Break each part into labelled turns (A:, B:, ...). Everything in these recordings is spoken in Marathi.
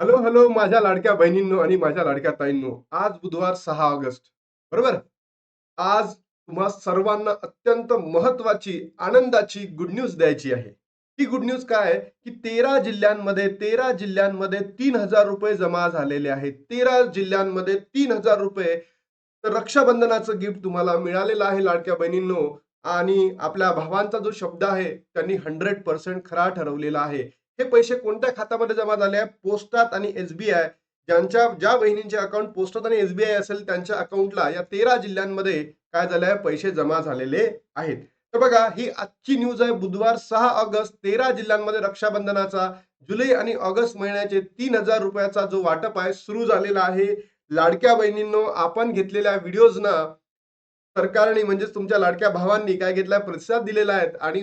A: हॅलो हॅलो माझ्या लाडक्या बहिणींनो आणि माझ्या लाडक्या ताईंनो आज बुधवार सहा ऑगस्ट बरोबर? आज तुम्हा सर्वांना अत्यंत महत्वाची आनंदाची गुड न्यूज द्यायची आहे. ती गुड न्यूज काय? की तेरा जिल्ह्यांमध्ये तेरा जिल्ह्यांमध्ये तीन हजार रुपये जमा झालेले आहेत. तेरा जिल्ह्यांमध्ये तीन हजार रुपये तर रक्षाबंधनाचं गिफ्ट तुम्हाला मिळालेलं आहे लाडक्या बहिणींनो. आणि आपल्या भावांचा जो शब्द आहे त्यांनी हंड्रेड पर्सेंट खरा ठरवलेला आहे. हे पैसे कोणत्या खात्यामध्ये जमा झाले आहे? पोस्टात आणि एसबीआय ज्यांच्या ज्या बहिणींचे अकाउंट पोस्टात आणि एसबीआय असेल त्यांच्या अकाउंटला या तेरा जिल्ह्यांमध्ये काय झालं आहे? पैसे जमा झालेले आहेत. तर बघा ही आजची न्यूज आहे. बुधवार सहा ऑगस्ट तेरा जिल्ह्यांमध्ये रक्षाबंधनाचा जुलै आणि ऑगस्ट महिन्याचे तीन हजार रुपयाचा जो वाटप आहे सुरू झालेला आहे. लाडक्या बहिणींनो आपण घेतलेल्या व्हिडिओजना सरकारने म्हणजेच तुमच्या लाडक्या भावांनी काय घेतलाय? प्रतिसाद दिलेला आहे. आणि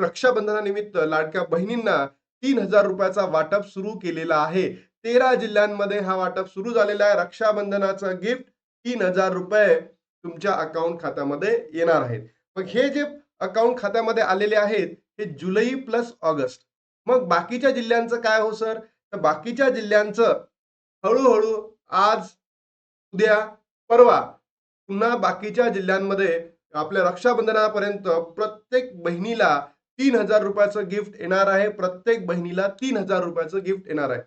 A: रक्षाबंधनानिमित्त लाडक्या बहिणींना तीन हजार रुपयाचा वाटप सुरू केलेला आहे. तेरा जिल्ह्यांमध्ये हा वाटप सुरू झालेला आहे. रक्षाबंधनाचं गिफ्ट तीन हजार रुपये तुमच्या अकाउंट खात्यामध्ये येणार आहेत. मग हे जे अकाउंट खात्यामध्ये आलेले आहेत हे जुलै प्लस ऑगस्ट. मग बाकीच्या जिल्ह्यांचं काय हो सर? तर बाकीच्या जिल्ह्यांचं हळूहळू आज उद्या परवा पुन्हा बाकीच्या जिल्ह्यांमध्ये आपल्या रक्षाबंधनापर्यंत प्रत्येक बहिणीला तीन हजार रुपयाचं गिफ्ट येणार आहे. प्रत्येक बहिणीला तीन हजार रुपयाचं गिफ्ट येणार आहे.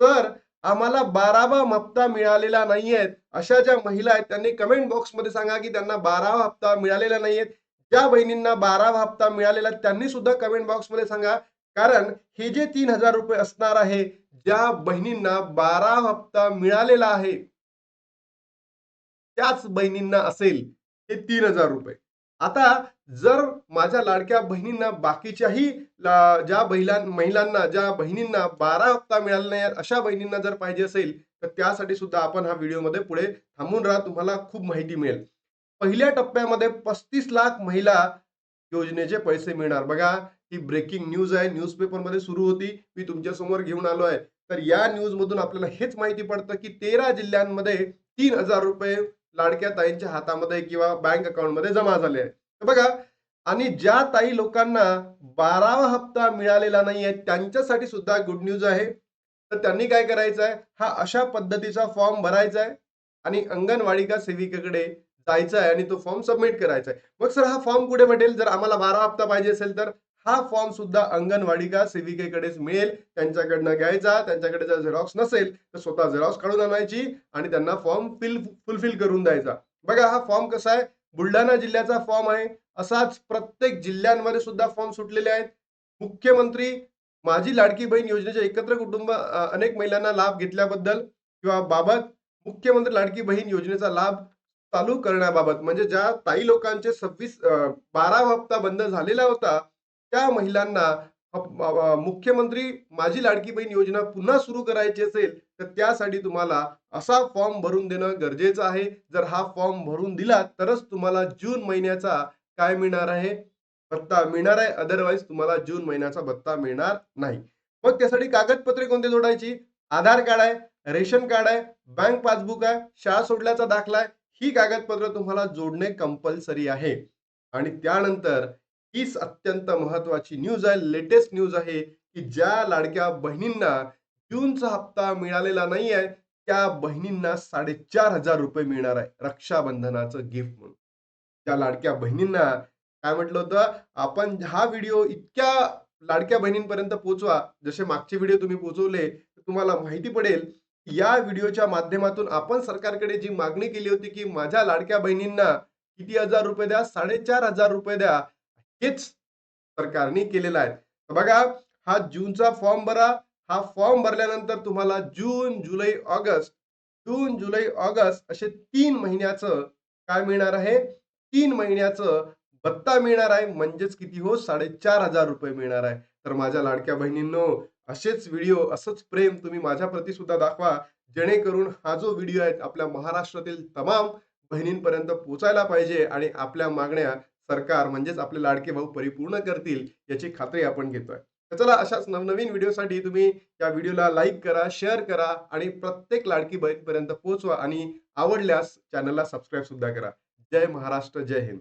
A: तर आम्हाला बारावा हप्ता मिळालेला नाहीयेत अशा ज्या महिला आहेत त्यांनी कमेंट बॉक्समध्ये सांगा की त्यांना बारावा हप्ता मिळालेला नाहीयेत ज्या बहिणींना बारावा हप्ता मिळालेला आहे, त्यांनी सुद्धा कमेंट बॉक्समध्ये सांगा. कारण हे जे तीन हजार रुपये असणार आहे ज्या बहिणींना बारा हप्ता मिळालेला आहे त्याच बहिणींना असेल हे तीन हजार रुपये. आता जर माझ्या लाडक्या बहिणींना बाकीच्याही ला- ज्या महिलां महिलांना ज्या बहिणींना बारा हप्ता मिळाला नाही अशा बहिणींना जर पाहिजे असेल तर त्यासाठी सुद्धा आपण हा व्हिडिओमध्ये पुढे थांबून राहा तुम्हाला खूप माहिती मिळेल. पहिल्या टप्प्यामध्ये पस्तीस लाख महिला योजनेचे पैसे मिळणार. बघा ही ब्रेकिंग न्यूज आहे. न्यूजपेपरमध्ये सुरू होती. मी तुमच्यासमोर घेऊन आलो आहे. तर या न्यूज मधून आपल्याला हेच माहिती पडतं की तेरा जिल्ह्यांमध्ये तीन हजार रुपये लाडक्या ताईंच्या हातामध्ये किंवा बँक अकाउंटमध्ये जमा झाले आहे तर बघा आणि ज्या ताई लोकांना बारावा हप्ता मिळालेला नाहीये त्यांच्यासाठी सुद्धा गुड न्यूज आहे. तर त्यांनी काय करायचं आहे? हा अशा पद्धतीचा फॉर्म भरायचा आहे आणि अंगणवाडिका सेविकेकडे जायचं आहे आणि तो फॉर्म सबमिट करायचा आहे. मग सर हा फॉर्म कुठे भेटेल? जर आम्हाला बारा हप्ता पाहिजे असेल तर? हा फॉर्म सुद्धा अंगणवाडिका सेविकेकडेच मिळेल. त्यांच्याकडनं घ्यायचा त्यांच्याकडे जर झेरॉक्स नसेल तर स्वतः झेरॉक्स काढून आणायची आणि त्यांना फॉर्म फिल फुलफिल करून द्यायचा. बघा हा फॉर्म कसा आहे? बुलढाणा जिल्ह्याचा फॉर्म आहे. असाच प्रत्येक जिल्ह्यांमध्ये सुद्धा फॉर्म सुटलेले आहेत. मुख्यमंत्री माझी लाडकी बहीण योजनेच्या एकत्र कुटुंब अनेक महिलांना लाभ घेतल्याबद्दल किंवा बाबत मुख्यमंत्री लाडकी बहीण योजनेचा लाभ चालू करण्याबाबत म्हणजे ज्या ताई लोकांचे सव्वीस बारा हप्ता बंद झालेला होता त्या महिलांना मुख्यमंत्री माझी लाडकी बहीण योजना पुन्हा सुरू करायची असेल तर त्यासाठी तुम्हाला असा फॉर्म भरून देणं गरजेचं आहे. जर हा फॉर्म भरून दिला तरच तुम्हाला जून महिन्याचा काय मिळणार आहे? भत्ता मिळणार आहे. अदरवाईज तुम्हाला जून महिन्याचा भत्ता मिळणार नाही. मग त्यासाठी कागदपत्रे कोणते जोडायची? आधार कार्ड आहे रेशन कार्ड आहे बँक पासबुक आहे शाळा सोडल्याचा दाखला आहे. ही कागदपत्र तुम्हाला जोडणे कंपल्सरी आहे. आणि त्यानंतर हीच अत्यंत महत्वाची न्यूज आहे. लेटेस्ट न्यूज आहे की ज्या लाडक्या बहिणींना जूनचा हप्ता मिळालेला नाही आहे त्या बहिणींना साडेचार हजार रुपये मिळणार आहे. रक्षाबंधनाचं गिफ्ट म्हणून. त्या लाडक्या बहिणींना काय म्हटलं होतं? आपण हा व्हिडिओ इतक्या लाडक्या बहिणींपर्यंत पोहोचवा. जसे मागचे व्हिडिओ तुम्ही पोहोचवले तर तुम्हाला माहिती पडेल या व्हिडिओच्या माध्यमातून आपण सरकारकडे जी मागणी केली होती की माझ्या लाडक्या बहिणींना किती हजार रुपये द्या साडेचार हजार रुपये द्या हेच सरकारने केलेलं आहे. तर बघा हा जूनचा फॉर्म भरा. हा फॉर्म भरल्यानंतर तुम्हाला जून जुलै ऑगस्ट जून जुलै ऑगस्ट असे तीन महिन्याचं काय मिळणार आहे? तीन महिन्याचं भत्ता मिळणार आहे. म्हणजेच किती हो? साडेचार हजार रुपये मिळणार आहे. तर माझ्या लाडक्या बहिणींनो असेच व्हिडिओ असंच प्रेम तुम्ही माझ्या प्रती सुद्धा दाखवा. जेणेकरून हा जो व्हिडिओ आहे आपल्या महाराष्ट्रातील तमाम बहिणींपर्यंत पोहोचायला पाहिजे आणि आपल्या मागण्या सरकार म्हणजेच आपले लाडके भाऊ परिपूर्ण करतील याची खात्री आपण घेतोय. तर चला अशाच नवनवीन व्हिडिओसाठी तुम्ही या व्हिडिओला लाईक करा शेअर करा आणि प्रत्येक लाडकी बहीणपर्यंत पोहोचवा आणि आवडल्यास चॅनलला सबस्क्राईब सुद्धा करा. जय महाराष्ट्र जय हिंद.